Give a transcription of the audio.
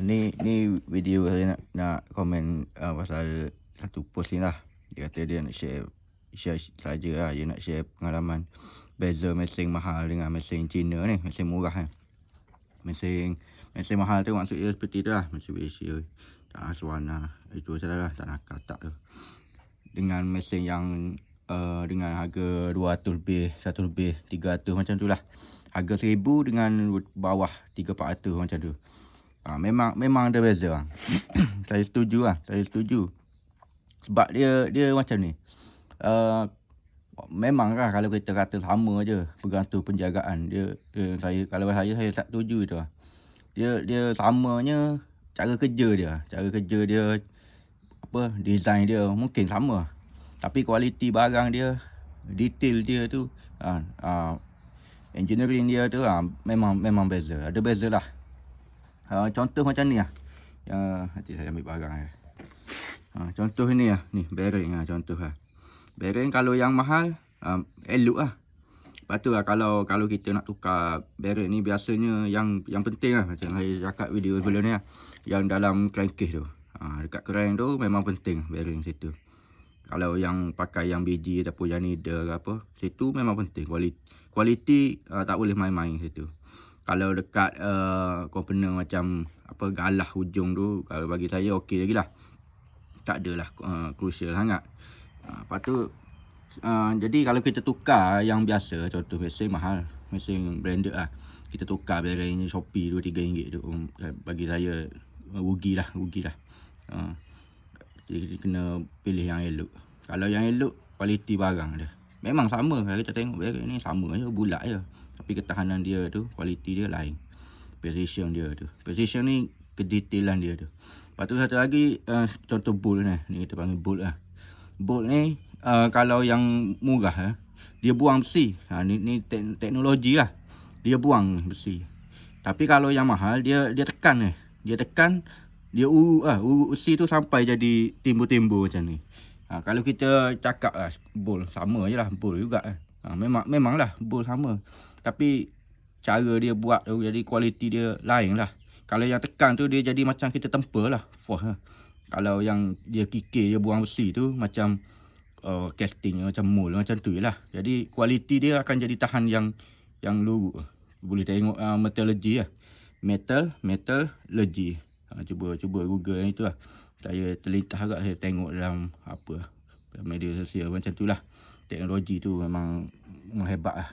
ni ni video saya nak nak komen uh, pasal satu post ni lah. Dia kata dia nak share share saja lah. Dia nak share pengalaman beza mesin mahal dengan mesin Cina ni, mesin murah kan. Mesin mesin mahal tu maksud dia seperti tu lah, mesin Malaysia. Tak Aswana. Itu salah lah, tak nak tak tu. Dengan mesin yang uh, dengan harga 200 lebih, 1 lebih, 300 macam tu lah. Harga 1000 dengan bawah 300 macam tu. Ha, memang memang ada beza lah. saya setuju lah, saya setuju. Sebab dia dia macam ni. Uh, memang lah kalau kita kata sama je bergantung penjagaan dia, dia saya kalau saya saya tak setuju tu lah. Dia dia samanya cara kerja dia, cara kerja dia apa design dia mungkin sama. Tapi kualiti barang dia, detail dia tu uh, uh, engineering dia tu uh, memang memang beza. Ada beza lah. Uh, contoh macam ni lah. Yang nanti saya ambil barang ya. Uh, contoh ni lah. Ni bearing lah contoh lah. Bearing kalau yang mahal uh, elok lah. Lepas tu lah kalau kalau kita nak tukar bearing ni biasanya yang yang penting lah. Macam saya cakap video sebelum ni lah. Yang dalam crankcase tu. Uh, dekat crank tu memang penting bearing situ. Kalau yang pakai yang biji ataupun yang needle ke apa. Situ memang penting. Kualiti, kualiti uh, tak boleh main-main situ kalau dekat uh, component macam apa galah hujung tu kalau bagi saya okey lagi lah. Tak adalah uh, crucial sangat. Uh, lepas tu uh, jadi kalau kita tukar yang biasa contoh mesin mahal mesin branded lah. Kita tukar bearing Shopee tu 3 ringgit tu um, bagi saya uh, rugi lah uh, jadi kena pilih yang elok. Kalau yang elok kualiti barang dia memang sama kalau kita tengok bearing ni sama je bulat je. Tapi ketahanan dia tu kualiti dia lain. Precision dia tu. Precision ni kedetailan dia tu. Lepas tu satu lagi uh, contoh bolt ni ni kita panggil bolt lah. Bolt ni uh, kalau yang murah uh, dia buang besi. Ha, ni, ni te- teknologi lah. Dia buang besi. Tapi kalau yang mahal dia dia tekan ni. Dia tekan dia urut lah urut besi tu sampai jadi timbul-timbul macam ni ha, kalau kita cakap lah bolt sama je lah bolt juga ha, memang memang lah bolt sama tapi cara dia buat tu jadi kualiti dia lain lah. Kalau yang tekan tu dia jadi macam kita tempur lah. Force lah. Kalau yang dia kikir dia buang besi tu macam uh, casting macam mold macam tu lah. Jadi kualiti dia akan jadi tahan yang yang luruk. Boleh tengok uh, metallurgy lah. Metal, metallurgy. Ha, cuba cuba Google yang itu lah. Saya terlintas agak saya tengok dalam apa media sosial macam tu lah. Teknologi tu memang, memang hebat lah.